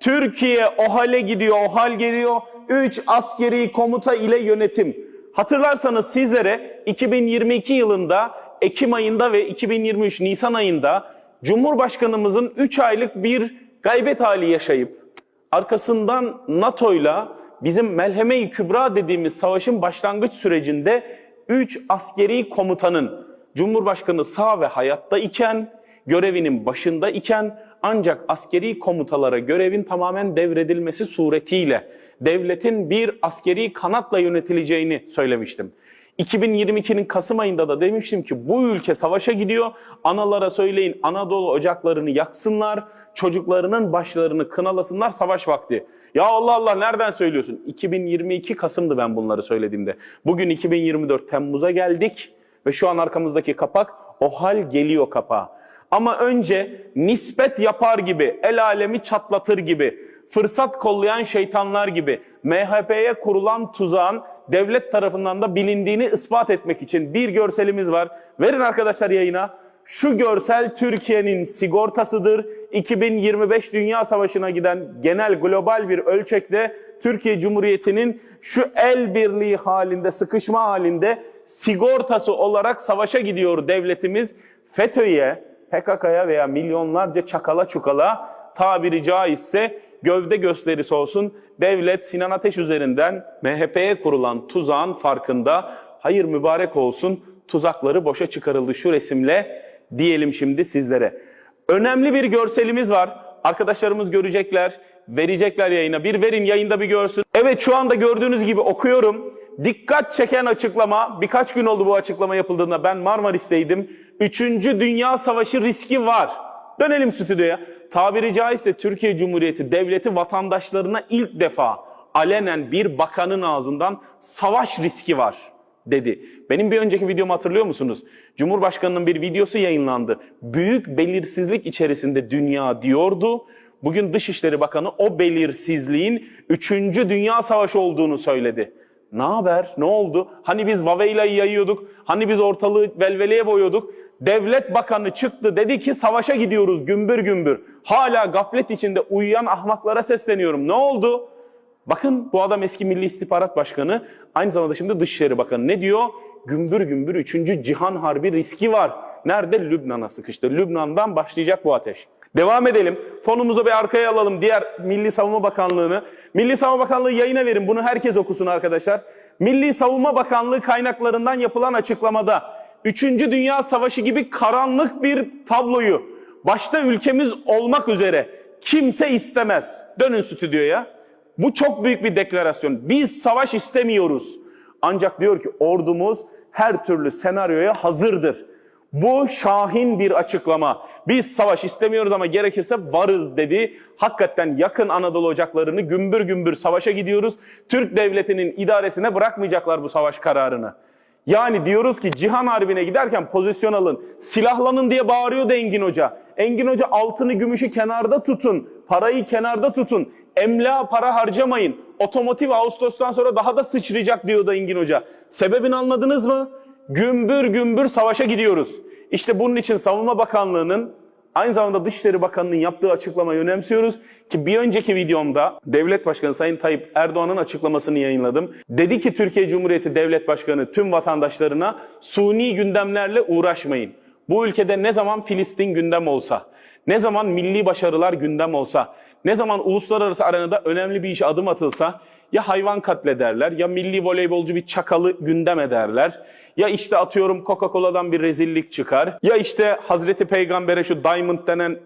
Türkiye o hale gidiyor, o hal geliyor. 3 askeri komuta ile yönetim. Hatırlarsanız sizlere 2022 yılında Ekim ayında ve 2023 Nisan ayında Cumhurbaşkanımızın 3 aylık bir gaybet hali yaşayıp arkasından NATO'yla bizim Melheme-i Kübra dediğimiz savaşın başlangıç sürecinde 3 askeri komutanın Cumhurbaşkanı sağ ve hayatta iken, görevinin başında iken ancak askeri komutalara görevin tamamen devredilmesi suretiyle devletin bir askeri kanatla yönetileceğini söylemiştim. 2022'nin Kasım ayında da demiştim ki bu ülke savaşa gidiyor. Analara söyleyin Anadolu ocaklarını yaksınlar. Çocuklarının başlarını kınalasınlar savaş vakti. Ya Allah Allah nereden söylüyorsun? 2022 Kasım'dı ben bunları söylediğimde. Bugün 2024 Temmuz'a geldik ve şu an arkamızdaki kapak o hal geliyor kapağı. Ama önce nispet yapar gibi, el alemi çatlatır gibi, fırsat kollayan şeytanlar gibi MHP'ye kurulan tuzağın devlet tarafından da bilindiğini ispat etmek için bir görselimiz var. Verin arkadaşlar yayına. Şu görsel Türkiye'nin sigortasıdır. 2025 Dünya Savaşı'na giden genel global bir ölçekte Türkiye Cumhuriyeti'nin şu el birliği halinde, sıkışma halinde sigortası olarak savaşa gidiyor devletimiz. FETÖ'ye, PKK'ya veya milyonlarca çakala çukala tabiri caizse gövde gösterisi olsun. Devlet Sinan Ateş üzerinden MHP'ye kurulan tuzağın farkında hayır mübarek olsun tuzakları boşa çıkarıldı şu resimle diyelim şimdi sizlere. Önemli bir görselimiz var. Arkadaşlarımız görecekler, verecekler yayına. Bir verin yayında bir görsün. Evet şu anda gördüğünüz gibi okuyorum. Dikkat çeken açıklama, birkaç gün oldu bu açıklama yapıldığında ben Marmaris'teydim. Üçüncü Dünya Savaşı riski var. Dönelim stüdyoya. Tabiri caizse Türkiye Cumhuriyeti devleti vatandaşlarına ilk defa alenen bir bakanın ağzından savaş riski var dedi. Benim bir önceki videomu hatırlıyor musunuz? Cumhurbaşkanının bir videosu yayınlandı. Büyük belirsizlik içerisinde dünya diyordu. Bugün Dışişleri Bakanı o belirsizliğin 3. Dünya Savaşı olduğunu söyledi. Ne haber? Ne oldu? Hani biz Vaveyla'yı yayıyorduk. Hani biz ortalığı velveleye boyuyorduk. Devlet bakanı çıktı dedi ki savaşa gidiyoruz gümbür gümbür. Hala gaflet içinde uyuyan ahmaklara sesleniyorum. Ne oldu? Bakın bu adam eski Milli İstihbarat Başkanı, aynı zamanda şimdi Dışişleri Bakanı. Ne diyor? Gümbür gümbür 3. Cihan Harbi riski var. Nerede? Lübnan'a sıkıştı. Lübnan'dan başlayacak bu ateş. Devam edelim. Fonumuzu bir arkaya alalım. Diğer Milli Savunma Bakanlığı'nı. Milli Savunma Bakanlığı yayına verin. Bunu herkes okusun arkadaşlar. Milli Savunma Bakanlığı kaynaklarından yapılan açıklamada 3. Dünya Savaşı gibi karanlık bir tabloyu başta ülkemiz olmak üzere kimse istemez. Dönün stüdyoya. Bu çok büyük bir deklarasyon. Biz savaş istemiyoruz. Ancak diyor ki ordumuz her türlü senaryoya hazırdır. Bu şahin bir açıklama. Biz savaş istemiyoruz ama gerekirse varız dedi. Hakikaten yakın Anadolu ocaklarını gümbür gümbür savaşa gidiyoruz. Türk devletinin idaresine bırakmayacaklar bu savaş kararını. Yani diyoruz ki Cihan Harbi'ne giderken pozisyon alın. Silahlanın diye bağırıyordu Engin Hoca. Engin Hoca altını gümüşü kenarda tutun. Parayı kenarda tutun. Emla para harcamayın. Otomotiv Ağustos'tan sonra daha da sıçrayacak diyordu Engin Hoca. Sebebini anladınız mı? Gümbür gümbür savaşa gidiyoruz. İşte bunun için Savunma Bakanlığı'nın Aynı zamanda Dışişleri Bakanı'nın yaptığı açıklamayı önemsiyoruz ki bir önceki videomda Devlet Başkanı Sayın Tayyip Erdoğan'ın açıklamasını yayınladım. Dedi ki Türkiye Cumhuriyeti Devlet Başkanı tüm vatandaşlarına suni gündemlerle uğraşmayın. Bu ülkede ne zaman Filistin gündem olsa, ne zaman milli başarılar gündem olsa, ne zaman uluslararası arenada önemli bir işe adım atılsa ya hayvan katlederler ya milli voleybolcu bir çakalı gündem ederler. Ya işte atıyorum Coca-Cola'dan bir rezillik çıkar. Ya işte Hazreti Peygamber'e şu diamond denen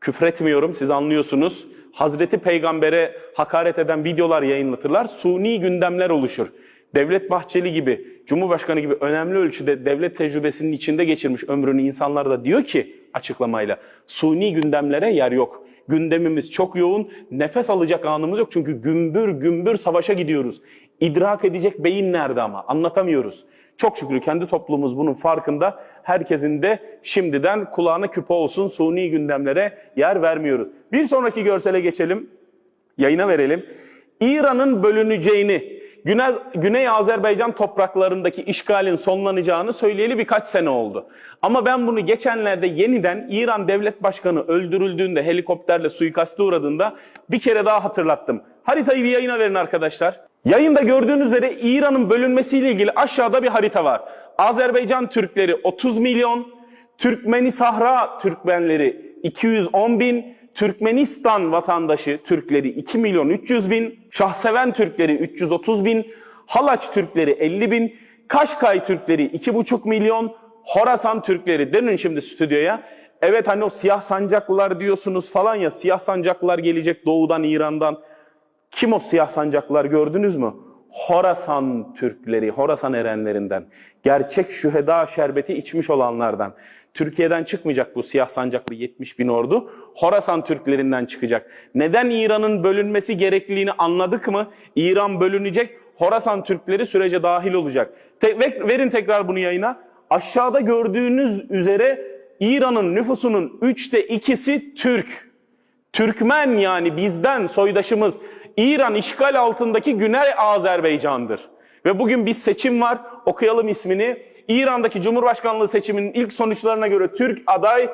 küfretmiyorum siz anlıyorsunuz. Hazreti Peygamber'e hakaret eden videolar yayınlatırlar. Suni gündemler oluşur. Devlet Bahçeli gibi, Cumhurbaşkanı gibi önemli ölçüde devlet tecrübesinin içinde geçirmiş ömrünü insanlar da diyor ki açıklamayla suni gündemlere yer yok. Gündemimiz çok yoğun, nefes alacak anımız yok çünkü gümbür gümbür savaşa gidiyoruz. İdrak edecek beyin nerede ama anlatamıyoruz. Çok şükür kendi toplumumuz bunun farkında. Herkesin de şimdiden kulağına küpe olsun suni gündemlere yer vermiyoruz. Bir sonraki görsele geçelim. Yayına verelim. İran'ın bölüneceğini, Güney, Güney Azerbaycan topraklarındaki işgalin sonlanacağını söyleyeli birkaç sene oldu. Ama ben bunu geçenlerde yeniden İran Devlet Başkanı öldürüldüğünde helikopterle suikaste uğradığında bir kere daha hatırlattım. Haritayı bir yayına verin arkadaşlar. Yayında gördüğünüz üzere İran'ın bölünmesiyle ilgili aşağıda bir harita var. Azerbaycan Türkleri 30 milyon, Türkmeni Sahra Türkmenleri 210 bin, Türkmenistan vatandaşı Türkleri 2 milyon 300 bin, Şahseven Türkleri 330 bin, Halaç Türkleri 50 bin, Kaşkay Türkleri 2,5 milyon, Horasan Türkleri dönün şimdi stüdyoya. Evet hani o siyah sancaklılar diyorsunuz falan ya siyah sancaklılar gelecek doğudan İran'dan. Kim o siyah sancaklılar gördünüz mü? Horasan Türkleri, Horasan erenlerinden. Gerçek şüheda şerbeti içmiş olanlardan. Türkiye'den çıkmayacak bu siyah sancaklı 70 bin ordu. Horasan Türklerinden çıkacak. Neden İran'ın bölünmesi gerekliliğini anladık mı? İran bölünecek, Horasan Türkleri sürece dahil olacak. Te- ve- verin tekrar bunu yayına. Aşağıda gördüğünüz üzere İran'ın nüfusunun üçte ikisi Türk. Türkmen yani bizden soydaşımız İran işgal altındaki Güney Azerbaycan'dır. Ve bugün bir seçim var. Okuyalım ismini. İran'daki Cumhurbaşkanlığı seçiminin ilk sonuçlarına göre Türk aday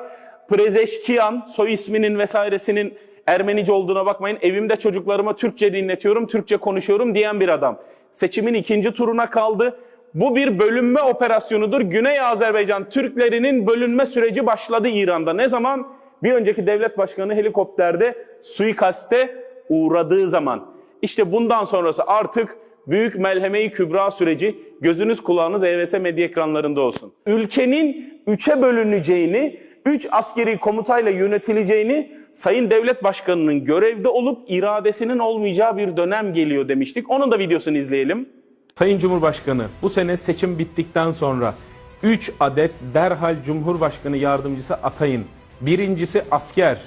Prezeşkiyan soy isminin vesairesinin Ermenice olduğuna bakmayın. Evimde çocuklarıma Türkçe dinletiyorum, Türkçe konuşuyorum diyen bir adam. Seçimin ikinci turuna kaldı. Bu bir bölünme operasyonudur. Güney Azerbaycan Türklerinin bölünme süreci başladı İran'da. Ne zaman? Bir önceki devlet başkanı helikopterde suikaste uğradığı zaman. İşte bundan sonrası artık büyük melheme-i kübra süreci gözünüz kulağınız EVS medya ekranlarında olsun. Ülkenin üçe bölüneceğini, üç askeri komutayla yönetileceğini Sayın Devlet Başkanı'nın görevde olup iradesinin olmayacağı bir dönem geliyor demiştik. Onun da videosunu izleyelim. Sayın Cumhurbaşkanı bu sene seçim bittikten sonra 3 adet derhal Cumhurbaşkanı yardımcısı atayın. Birincisi asker,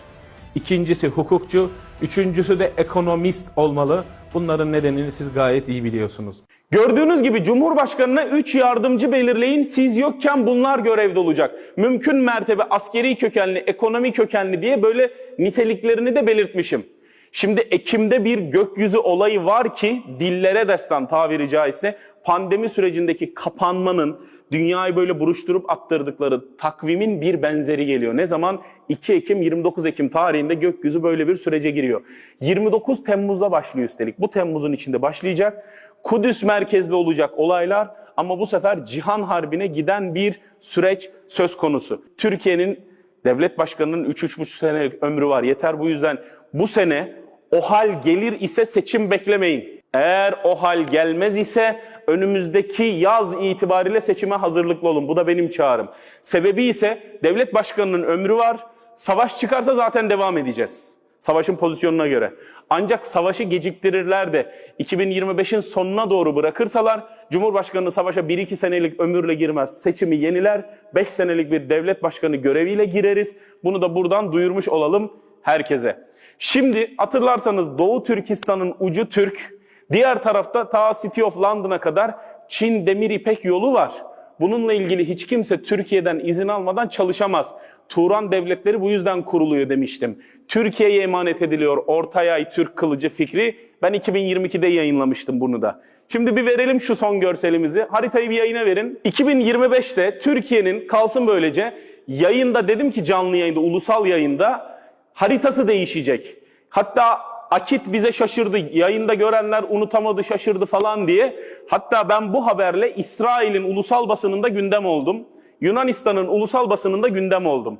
ikincisi hukukçu, üçüncüsü de ekonomist olmalı. Bunların nedenini siz gayet iyi biliyorsunuz. Gördüğünüz gibi Cumhurbaşkanına 3 yardımcı belirleyin. Siz yokken bunlar görevde olacak. Mümkün mertebe askeri kökenli, ekonomi kökenli diye böyle niteliklerini de belirtmişim. Şimdi Ekim'de bir gökyüzü olayı var ki dillere destan tabiri caizse pandemi sürecindeki kapanmanın dünyayı böyle buruşturup attırdıkları takvimin bir benzeri geliyor. Ne zaman? 2 Ekim 29 Ekim tarihinde gökyüzü böyle bir sürece giriyor. 29 Temmuz'da başlıyor üstelik. Bu Temmuz'un içinde başlayacak. Kudüs merkezli olacak olaylar ama bu sefer cihan harbine giden bir süreç söz konusu. Türkiye'nin devlet başkanının 3-3,5 senelik ömrü var. Yeter bu yüzden bu sene o hal gelir ise seçim beklemeyin. Eğer o hal gelmez ise önümüzdeki yaz itibariyle seçime hazırlıklı olun. Bu da benim çağrım. Sebebi ise devlet başkanının ömrü var. Savaş çıkarsa zaten devam edeceğiz. Savaşın pozisyonuna göre. Ancak savaşı geciktirirler de 2025'in sonuna doğru bırakırsalar Cumhurbaşkanı savaşa 1-2 senelik ömürle girmez. Seçimi yeniler. 5 senelik bir devlet başkanı göreviyle gireriz. Bunu da buradan duyurmuş olalım herkese. Şimdi hatırlarsanız Doğu Türkistan'ın ucu Türk, diğer tarafta ta City of London'a kadar Çin Demir İpek yolu var. Bununla ilgili hiç kimse Türkiye'den izin almadan çalışamaz. Turan devletleri bu yüzden kuruluyor demiştim. Türkiye'ye emanet ediliyor Orta Ay Türk kılıcı fikri. Ben 2022'de yayınlamıştım bunu da. Şimdi bir verelim şu son görselimizi. Haritayı bir yayına verin. 2025'te Türkiye'nin kalsın böylece yayında dedim ki canlı yayında, ulusal yayında haritası değişecek. Hatta Akit bize şaşırdı, yayında görenler unutamadı, şaşırdı falan diye. Hatta ben bu haberle İsrail'in ulusal basınında gündem oldum. Yunanistan'ın ulusal basınında gündem oldum.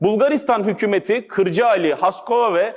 Bulgaristan hükümeti Kırcaali, Haskova ve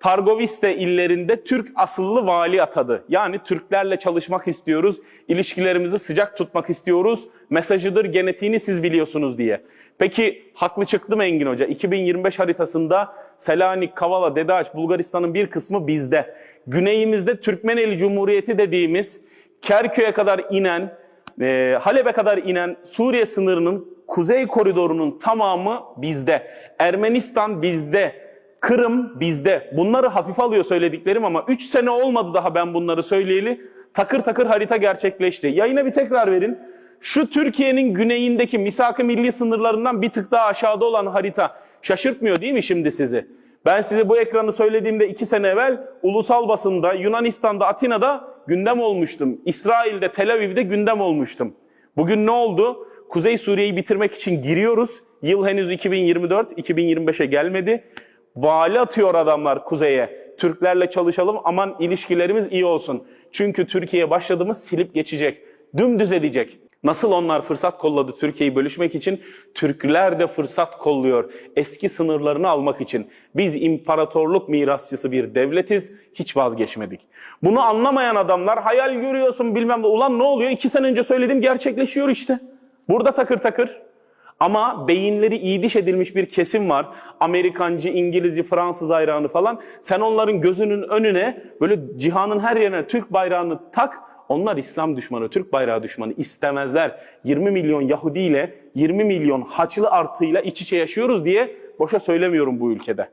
Targoviste illerinde Türk asıllı vali atadı. Yani Türklerle çalışmak istiyoruz, ilişkilerimizi sıcak tutmak istiyoruz. Mesajıdır, genetiğini siz biliyorsunuz diye. Peki haklı çıktı mı Engin Hoca? 2025 haritasında Selanik, Kavala, Dedeağaç, Bulgaristan'ın bir kısmı bizde. Güneyimizde Türkmeneli Cumhuriyeti dediğimiz Kerkük'e kadar inen, e, Halep'e kadar inen Suriye sınırının kuzey koridorunun tamamı bizde. Ermenistan bizde. Kırım bizde. Bunları hafif alıyor söylediklerim ama 3 sene olmadı daha ben bunları söyleyeli. Takır takır harita gerçekleşti. Yayına bir tekrar verin. Şu Türkiye'nin güneyindeki misak-ı milli sınırlarından bir tık daha aşağıda olan harita şaşırtmıyor değil mi şimdi sizi? Ben size bu ekranı söylediğimde iki sene evvel ulusal basında Yunanistan'da Atina'da gündem olmuştum. İsrail'de, Tel Aviv'de gündem olmuştum. Bugün ne oldu? Kuzey Suriye'yi bitirmek için giriyoruz. Yıl henüz 2024, 2025'e gelmedi. Vali atıyor adamlar kuzeye. Türklerle çalışalım aman ilişkilerimiz iyi olsun. Çünkü Türkiye başladığımız silip geçecek. Dümdüz edecek. Nasıl onlar fırsat kolladı Türkiye'yi bölüşmek için? Türkler de fırsat kolluyor eski sınırlarını almak için. Biz imparatorluk mirasçısı bir devletiz, hiç vazgeçmedik. Bunu anlamayan adamlar hayal görüyorsun bilmem ne. Ulan ne oluyor? İki sene önce söyledim gerçekleşiyor işte. Burada takır takır. Ama beyinleri iyi diş edilmiş bir kesim var. Amerikancı, İngilizci, Fransız hayranı falan. Sen onların gözünün önüne böyle cihanın her yerine Türk bayrağını tak. Onlar İslam düşmanı, Türk bayrağı düşmanı istemezler. 20 milyon Yahudi ile 20 milyon Haçlı artıyla iç içe yaşıyoruz diye boşa söylemiyorum bu ülkede.